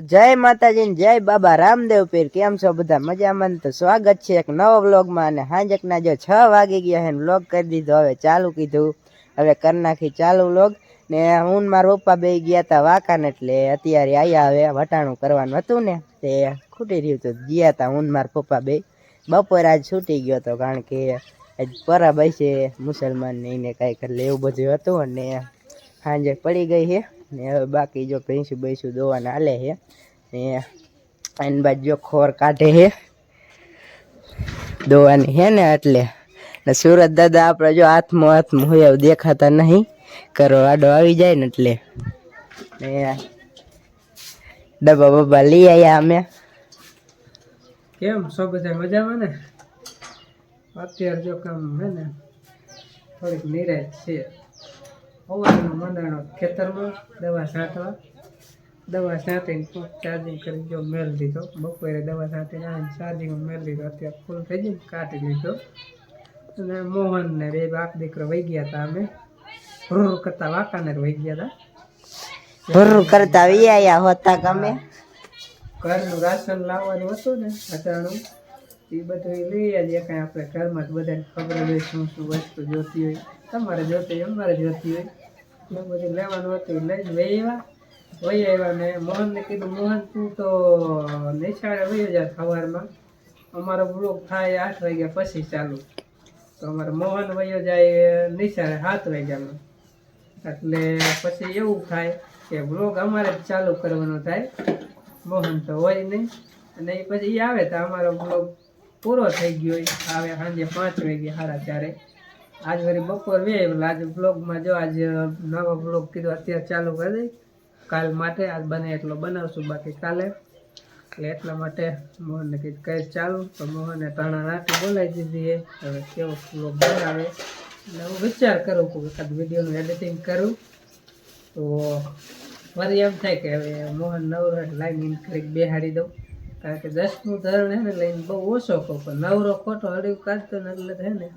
જય માતાજી જય બાબા રામદેવ પીર. કેમ છો બધા? મજામાં? તો સ્વાગત છે એક નવો વ્લોગમાં અને હાંજકના જો છ વાગી ગયા છે વ્લોગ કરી દીધો. હવે ચાલુ કીધું. હવે કરી નાખી ચાલુ વ્લોગ. ને હું મારા પપ્પા બે ગયા હતા વાંકાને એટલે અત્યારે આવ્યા હવે વટાણું કરવાનું હતું ને તે ખૂટી રહ્યું તો ગયા હતા હું મારા પપ્પા બે. બપોર આજ છૂટી ગયો હતો કારણ કે આજ પરા છે મુસલમાન ને એને કાંઈક એટલે એવું બધું હતું અને સાંજે પડી ગઈ છે. ને હવે બાકી જો ભેંસું ભેંસું દોવાને હાલે છે. ને એની બાજુ જો ખોર કાઢે છે. દોવાની છે ને એટલે. ને સુરત દાદા આપણે જો હાથમાં હાથમાં હોય દેખાતા નહીં. કરો આડો આવી જાય ને એટલે. ને ડબ્બા બબ્બા લઈ આવ્યા અમે. કેમ? છો બધા મજામાં ને? અત્યારે જો કામ હે ને, થોડીક નિરાશ છે. સવારનો મંડાણો ખેતરમાં દવા છાંટવા. દવા છાંટીને ચાર્જિંગ કરી જો મેળ દીધો બપોરે દવા છાંટીને આવીને ચાર્જિંગમાં મેળ દીધો અત્યારે ફૂલ થઈ ગયું કાઢી લીધો. અને મોહન ને બે બાપ દીકરો વહી ગયા હતા અમે. રૂર કરતા વાંકાનેર વહી ગયા હતા ભૂર કરતા વિયા આવ્યા હોતા ગમે. ઘરનું રાશન લાવવાનું હતું ને અટાણું. એ બધું લઈ આવીએ. કાંઈ આપણે ઘરમાં જ બધાને ખબર હોય શું શું વસ્તુ જોતી હોય. તમારે જોતી હોય અમારે જોતી હોય. એ બધું લેવાનું હતું લઈને વહી આવ્યા. વહી આવ્યા ને મોહનને કીધું, મોહન, તું તો નિશાળે વહી જા સવારમાં. અમારો બ્લોક થાય આઠ વાગ્યા પછી ચાલુ. તો અમારો મોહન વયો જાય નિશાળે સાત વાગ્યામાં. એટલે પછી એવું થાય કે બ્લોગ અમારે જ ચાલુ કરવાનો થાય. મોહન તો હોય નહીં. અને એ પછી એ આવે તો અમારો બ્લોગ પૂરો થઈ ગયો આવે સાંજે પાંચ વાગે સારા ચારે. આજ વળી બપોર વે આજ બ્લોગમાં જો આજ નવો બ્લોગ કીધો, અત્યારે ચાલુ કરી દઈ. કાલ માટે આજ બને એટલો બનાવશું. બાકી કાલે એટલે એટલા માટે મોહનને કીધું, કઈ ચાલુ? તો મોહને તાણા નાખી બોલાવી દીધી એ. હવે કેવો બ્લોગ બનાવે? એટલે હું વિચાર કરું કે એકાદ વિડીયોનું એડિટિંગ કરું. તો ફરી એમ થાય કે હવે મોહન નવરો લાઈન કરી બેહાડી દઉં. કારણ કે દસમું ધોરણ હે ને લઈને બહુ ઓછો કહું પણ નવરો ખોટો હળી કાઢતો ને એટલે હે ને.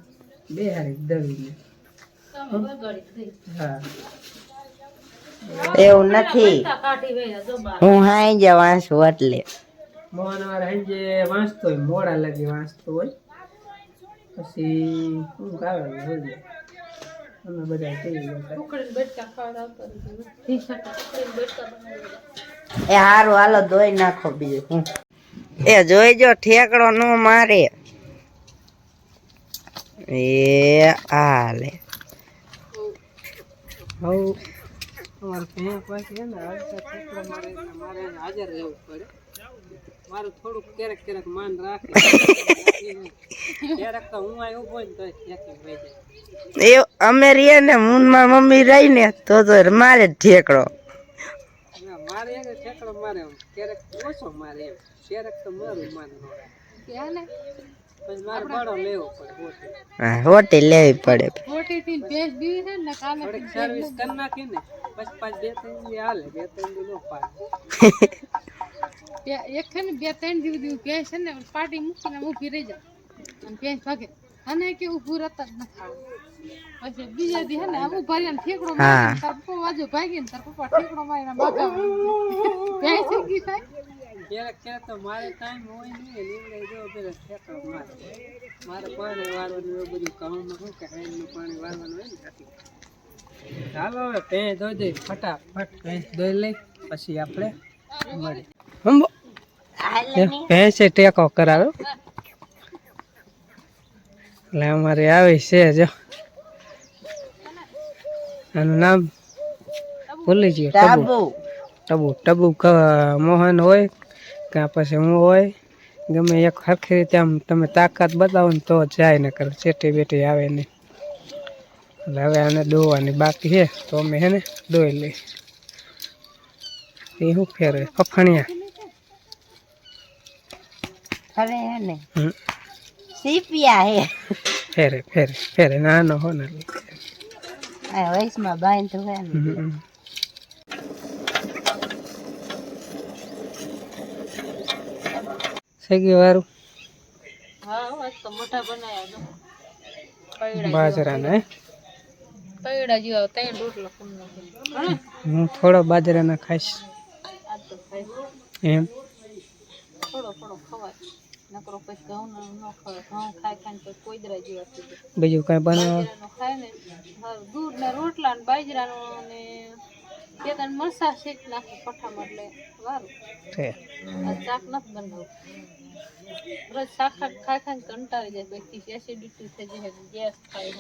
બેહાડી હારી દવીને હા. એવું નથી. હું હાઈ જ વાંચું એટલે. મોહન વાળા સાંજે વાંચતો હોય મોડા લગી વાંચતો હોય. પછી શું આવે હોય અમે બધા કેવી એ હારું હાલો ધોઈ નાખો બીજું. હું. એ જોઈજો ઠેકડો નો મારે. એ હાલે હવ અમારે ત્યાં પાસે ને મારે એટલે મારે એને હાજર રહેવું પડે. મારું થોડુંક ક્યારેક ક્યારેક માન રાખે. ક્યારેક તો હું અહીં ઊભો ને તો વહી જાય. એ અમે રહીએ ને હું માં મમ્મી રહી ને તો તો મારે જ ઠેકડો મારે એને ઠેકડો મારે ક્યારેક ઓછો મારે એમ. ક્યારેક તો મારું માન મારે ભાડો લેવો પડે હોટલ હા હોટી લેવી પડે. થોડીક સર્વિસ કરી નાખી ને પછી પાંચ બે ત્રણ દી હાલે બે ત્રણ દી નો પાડે. એક છે ને બે ત્રણ દિવસ દિવસ ભેંસ છે ને પાટી મૂકીને ઊભી રહી જાય અને ભેંસ ભાગે. અને કે ઊભું રહેતા જ નથી પછી બીજા દી હે ને આમ ઊભા ઠેકડો હા. તાર પપ્પા બાજુ ભાગી તાર પપ્પા ઠેકડો મારીને બાગા ભેંસ ઊંઘી થાય ક્યારેક ક્યારેક તો મારે ટાઈમ હોય નહીં લીમડે જો પેલા ઠેકડો મારે. મારે પાણી વાળવાનું એવું બધું ઘઉંમાં શું કે હાઈનું પાણી વાળવાનું હોય ને એટલે. ચાલો હવે ભેંસ ધોઈ દઈ ફટાફટ ભેંસ ધોઈ લઈ પછી આપણે મળી હંબો ભેંસે ટેકો કરાવ્યો એટલે અમારે આવી છે જો. આનું નામ ભૂલી ગયો ટબુ. ટબુ ટબુ ક- મોહન હોય કે પછી હું હોય ગમે એક સરખી રીતે આમ તમે તાકાત બતાવો ને તો જાય ને કરે ચેટી બેટી આવે નહીં. એટલે હવે આને દોવાની બાકી છે તો અમે હે ને દોઈ લઈ એ શું ફેરવે ફફણિયા. હવે હે ને. સીપિયા હે. ફેરે ફેરે ફેરે નાનો હો ને વયસમાં બાંધ તો હે ને હમ, હમ. સગી વાળું હા આજ તો મોટા બનાવ્યા બાજરાના હે પૈડા જેવા ત્રણ રોટલા કમ નાખે હું થોડો બાજરાના ખાઈશ આ તો ખાઈ એમ થોડો થોડો ખવાય નકરો પછી ઘઉં ન ખવાય. ગયું ખાઈ ખાઈને પછી કોઈદરા જેવા થઈ જાય. બીજું કાંઈ બનાવ? બાજરાનું ખાય ને હારું દૂધ ને રોટલા ને બાજરાનું બે ત્રણ મરસા શેક નાખે પઠામાં એટલે વારું. છે આ શાક નથી બનાવવું રોજ શાક ખાઈ ખાઈ ખાઈને કંટાળી જાય પછી એસિડિટી થઈ જાય ગેસ થાય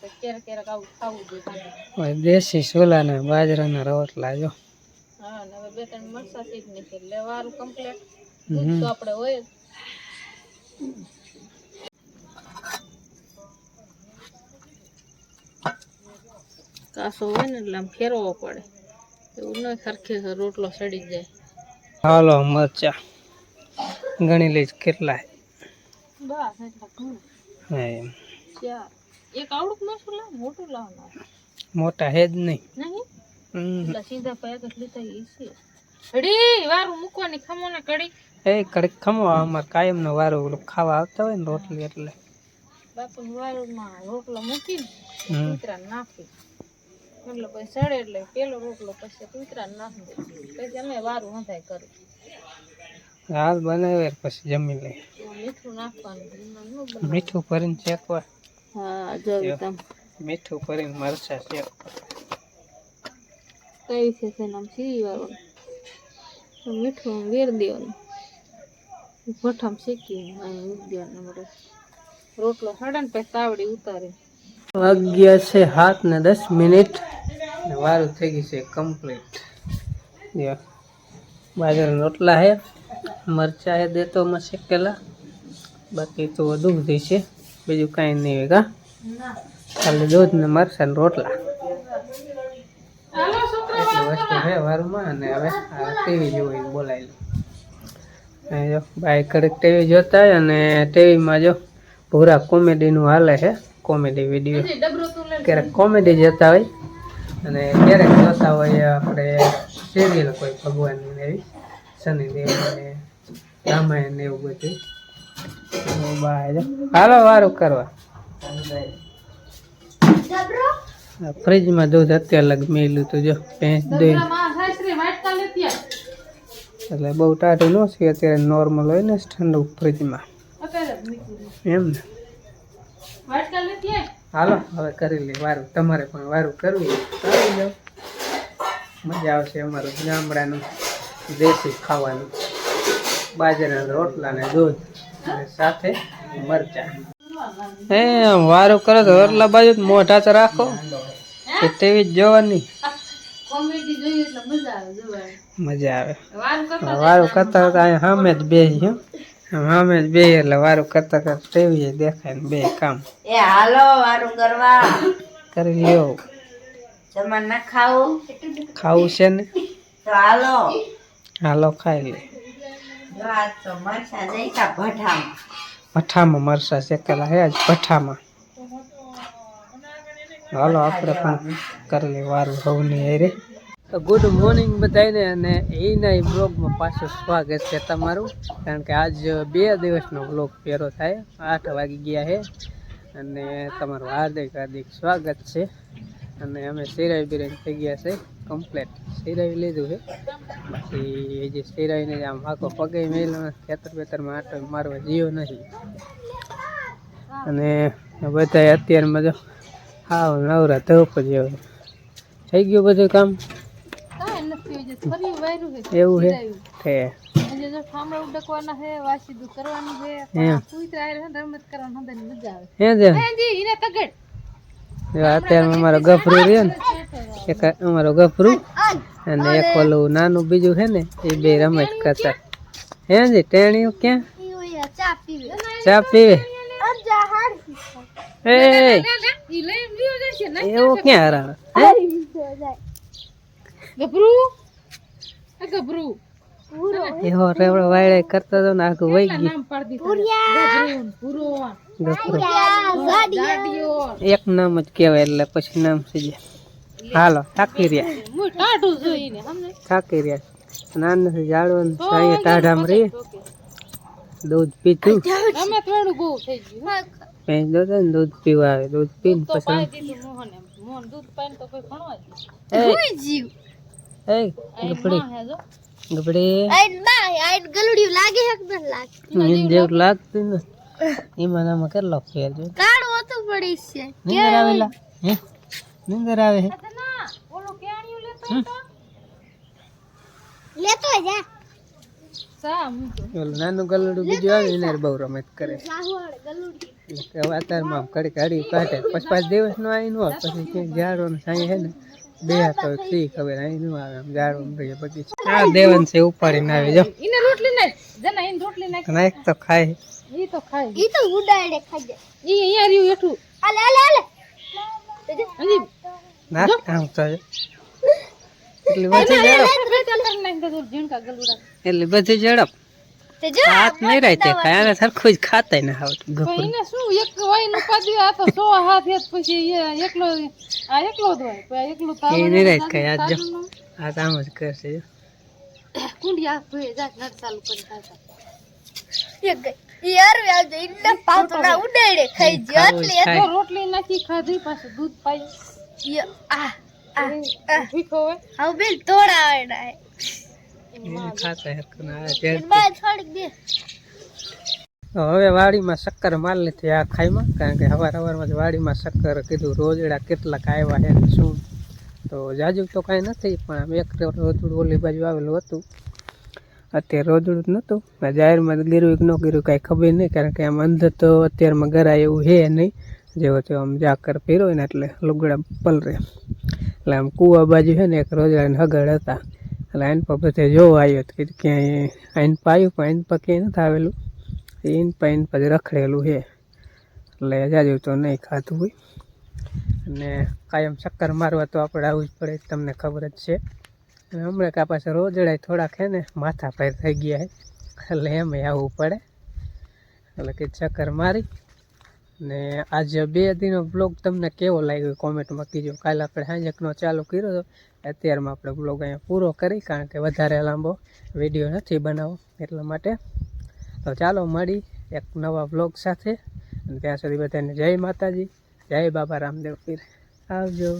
તો ક્યારેક ક્યારેક આવું ખાવું જોઈએ દેશી સોલાના બાજરાના રોટલા જો. હા ને હવે બે ત્રણ મરસા શેક નાખે એટલે વારું કમ્પ્લીટ તો આપણે હોય કાસો હોય ને એટલે આમ ફેરવવો પડે. એવું ન સરખે રોટલો સડી જાય. હાલો મરચા. ગણી લઈશ કેટલા? બસ એટલા એમ. એક આવડું મસું લાવ મોટું લાવવાનું? મોટા હે જ નહીં. નહીં? સીધા પૈક લીધા એ છે. કડી વારું મૂકવાની ખમો ને કડી એ કડક ખમો અમારે કાયમનો વારો ઓલો ખાવા આવતા હોય ને રોટલી એટલે. બાપુ વારુમાં રોટલો મૂકીને. કૂતરા નાખી. એટલે પછી સડે એટલે પેલો રોટલો પછી કૂતરા નાખી દે. પછી અમે વારું હંધાય કરું હાલ બનાવે પછી જમી લે. મીઠું નાખવાનું. મીઠું ભરીને શેકવા હા જો તમે. મીઠું ભરીને મરચા શેક. કઈ છે તેના આમ સીરી વાળું મીઠું વેર દેવાનું. ભઠામ શેકી દેવાનું બધું રોટલો. સડે ને પછી તાવડી ઉતારે વાગ્યા છે હાથ ને દસ મિનિટ. ને વારું થઈ ગયું છે કમ્પ્લીટ જો બાજરાના રોટલા છે મરચા હે દેતો માં શેકેલા બાકી તો દૂધ છે બીજું કાંઈ નહીં હોય કા? ખાલી દૂધ ને મરચા ને રોટલા. એટલી વસ્તુ છે વારુમાં અને હવે ટીવી જોઈ બોલાયેલું. જો બાય કડક ટીવી જોતા હોય અને ટીવીમાં જો પૂરા કોમેડીનું હાલે છે કોમેડી વીડિયો. ક્યારેક કોમેડી જોતા હોય. અને ક્યારેક જોતા હોય આપણે સિરિયલ કોઈ ભગવાનની એવી શનિ દેવ રામાયણ એવું બધું. હાલો વારું કરવા. ફ્રીજમાં દૂધ અત્યારે લગ મેલું તો, જો. એટલે બહુ ટાઢું ન છે, અત્યારે નોર્મલ હોય ને, ઠંડુ ફ્રીજમાં. એમ ને? હાલો, હવે કરી લે વારું. તમારે પણ વારું કરવું મજા આવશે અમારું ગામડાનું દેશી ખાવાનું. બાજરાના રોટલા ને દૂધ અને સાથે મરચા. હે વારું કરો તો રોટલા બાજુ મોઢા તો રાખો. કે તેવી જ જોવાની. કોમેડી જોઈએ એટલે મજા આવે જોવાની. મજા આવે. વારું કરતા વારું કરતા અહીંયા સામે જ બે સામે જ બે એટલે વારું કરતા કરતા ટેવી દેખાય ને બે કામ. એ હાલો વારું કરવા. કરી લ્યો. જમા ના ખાવું ખાવું છે ને? તો હાલો. હાલો ખાઈ લે. ભઠ્ઠામાં મરસા શેકેલા હે આજ ભઠ્ઠામાં હાલો આપણે પણ કરી લે વારું હવની હારે ગુડ મોર્નિંગ બધાને અને એના બ્લોગમાં પાછું સ્વાગત છે તમારું. કારણ કે આજ બે દિવસનો બ્લોગ પહેરો થાય આઠ વાગી ગયા છે અને તમારું હાર્દિક હાર્દિક સ્વાગત છે. અને અમે સિરાઈ બિરાઈ થઈ ગયા છે કમ્પ્લેટ સિરાઈ લીધું છે. બાકી એ જે સિરાઈને આમ આખો પગે મેલમાં ખેતર બેતરમાં આટો મારવા જીવો નથી. અને બધા અત્યારમાં જો હાવ નવરા ધોપ જેવું થઈ ગયું બધું કામ? એવું છે. છે જો વાસીદું કરવાનું રમત મજા આવે. હે જે. તગડ જો અત્યારમાં અમારો ગફરું રહ્યો ને, એક અમારો ગફરું અને એક ઓલું નાનું બીજું છે ને, એ બે રમત કરતા. હે જી ટેણી ક્યાં? ચા પીવે. એવું ક્યાં હરાવે? ગભરું ગભરું એવો રેવડો વાયડે કરતો તો ને આખું વહી ગયું. એક નામ જ કહેવાય એટલે પછી નામ જાય હાલો થાકી રહ્યા. થાકી રહ્યા નાનથી જાડવાનું છે અહીંયા ટાઢામાં રહીએ. દૂધ પીતું અમે થોડું બહુ થઈ ગયું ભેંસ દૂધ ને દૂધ પીવા આવે. દૂધ પીને પછી મોહને મોહન દૂધ પાઈને તો કોઈ ભણવા જ એ. જો. ગબડે આઈન ગલુડિયું લાગે હક ન લાગે નીંદ જેવું લાગતું ને એમાં નામાં કેટલો ફેર જો કાળો હતો પડી છે. નીંદર આવેલા? હે? નીંદર આવે હે ઓલો કેણિયું લેતો તો લેતો જા. નાનું ગલુડું બીજું આવે એને બહુ રમત કરે. સાહુવાળ ગલુડિયું. એટલે કે હવે અત્યારમાં આમ ઘડી ઘડી કાઢે. પછી પાંચ દિવસ નો આવી નો હોય પછી ક્યાંક ઝાડો ને સાંઈ હે ને. બે હોય સી ખબર અહીં ન આવે આમ આ દેવન છે ઉપાડીને આવી જો ઈને રોટલી નાખ જના ઈને રોટલી નાખ અને તો ખાય ઈ તો ખાય ઈ તો ઉડાડે ખાઈ જાય ઈ અહીંયા રહ્યું એઠું આલે આલે આલે અંજી નાખ આમ તો એટલે એટલી બધી ઝડપ ઝીણકા બધી ઝડપ તે જો હાથ નહીં રાતે ખાય આને સરખું જ ખાતા ને હાવ ગફુર એને શું એક વાયનું પાદ્યું આ તો સો હાથ એક પછી એ એકલો આ એકલો જ હોય પછી આ એ નહીં ખાય આજ જો આ કામ જ કરશે. કુંડી આ ભઈ જા નટ ચાલુ કરી ખાતા યાર આવજો ઇન્ને પાતળા ઉડાડે ખાઈ ખાવું જ રોટલી નાખી ખાધી પાછું દૂધ પાઈ. આ આ ભીખો હોય. હવે બેન તોડાવે ના હવે વાડીમાં શક્કર માલ નથી આ ખાઈમાં કારણ કે હવાર સવારમાં જ વાડીમાં શક્કર કીધું રોજડા કેટલાક આવ્યા હે શું. તો જાજુ તો કાંઈ નથી પણ એક રોજડું ઓલી બાજુ આવેલું હતું. અત્યારે રોજડું જ નહોતું. જાહેરમાં ગીરું કે ન ગીરું કાંઈ ખબર નહીં કારણ કે આમ અંદર તો અત્યારમાં ગરાય એવું છે નહીં. જેવો તેવો આમ જાકર પહેરો ને એટલે લુગડા પલરે. એટલે આમ કૂવા બાજુ છે ને એક રોજડાને હગડ હતા. એટલે આઈન પર બધે જોવા આવ્યો કીધું ક્યાંય આઈન પાયું પણ આઈન પા ક્યાંય નથી આવેલું. એન પાઈન પછી રખડેલું છે. એટલે જાજુ તો નહીં ખાધું હોય. અને કાયમ ચક્કર મારવા તો આપણે આવવું જ પડે તમને ખબર જ છે. અને હમણાં કા પાછા રોજડાય થોડાક હે ને, માથા પાર થઈ ગયા છે. એટલે એમ આવવું પડે. એટલે કે ચક્કર મારી. ને આજે બે દિનો બ્લોગ તમને કેવો લાગ્યો? કોમેન્ટમાં કીજો. કાલે આપણે સાંજકનો ચાલુ કર્યો હતો અત્યારમાં આપણે બ્લોગ અહીંયા પૂરો કરી, કારણ કે વધારે લાંબો વીડિયો નથી બનાવો એટલા માટે. તો ચાલો મળી એક નવા બ્લોગ સાથે. અને ત્યાં સુધી બધાને જય માતાજી, જય બાબા રામદેવ પીર. આવજો.